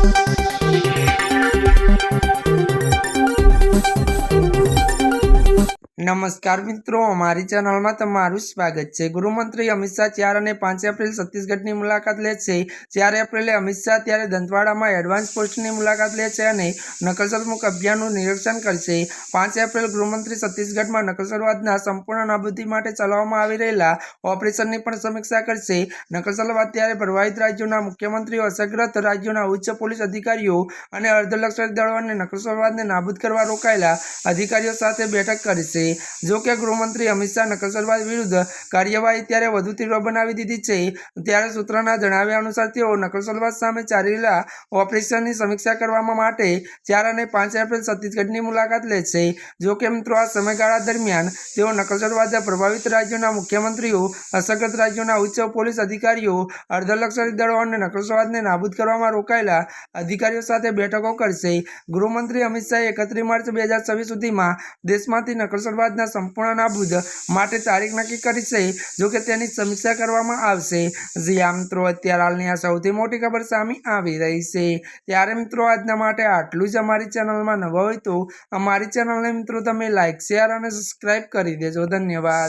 Thank you. નમસ્કાર મિત્રો, અમારી ચેનલમાં તમારું સ્વાગત છે. ગૃહમંત્રી અમિત શાહ ચાર અને પાંચ એપ્રિલ છત્તીસગઢની મુલાકાત લે છે. ચાર એપ્રિલે અમિત શાહ ત્યારે દંતવાડામાં એડવાન્સ પોસ્ટની મુલાકાત લે છે અને નકલસરમુખ અભિયાનનું નિરીક્ષણ કરશે. પાંચ એપ્રિલ ગૃહમંત્રી છત્તીસગઢમાં નકલસરવાદના સંપૂર્ણ નાબૂદી માટે ચલાવવામાં આવી રહેલા ઓપરેશનની પણ સમીક્ષા કરશે. નકલસરવાદ ત્યારે પ્રભાવિત રાજ્યોના મુખ્યમંત્રીઓ, અસરગ્રસ્ત રાજ્યોના ઉચ્ચ પોલીસ અધિકારીઓ અને અર્ધલશ્કરી દળો અને નકલસરવાદને નાબૂદ કરવા રોકાયેલા અધિકારીઓ સાથે બેઠક કરશે. જો કે ગૃહમંત્રી અમિત શાહ નકસલવાદ વિરુદ્ધ કાર્યવાહી ત્યારે વધુ તીવ્ર બનાવી દીધી છે. ત્યારે સૂત્રના જણાવ્યા અનુસાર તેઓ નકસલવાદ સામે ચાલી રહેલા ઓપરેશનની સમીક્ષા કરવા માટે ચાર અને પાંચ એપ્રિલ છત્તીસગઢની મુલાકાત લે જો કે મિત્રો, આ સમયગાળા દરમિયાન તેઓ નકસલવાદ પ્રભાવિત રાજ્યોના મુખ્યમંત્રીઓ, અસરગ્રસ્ત રાજ્યોના ઉચ્ચ પોલીસ અધિકારીઓ, અર્ધલક્ષરી દળો અને નકસલવાદને નાબૂદ કરવામાં રોકાયેલા અધિકારીઓ સાથે બેઠકો કરશે. ગૃહમંત્રી અમિત શાહે એકત્રીસ માર્ચ બે હજાર છવ્વીસ સુધીમાં દેશમાંથી નક્સલવાદના સંપૂર્ણ નાબૂદ માટે તારીખ નક્કી કરી છે, જો તેની સમીક્ષા કરવામાં આવશે. જ્યાં મિત્રો, અત્યારે હાલની આ સૌથી મોટી ખબર સામે આવી રહી છે. ત્યારે મિત્રો, આજના માટે આટલું જ અમારી ચેનલમાં નવા હોય તો અમારી ચેનલને મિત્રો તમે લાઇક શેર અને સબસ્ક્રાઇબ કરી દેજો. ધન્યવાદ.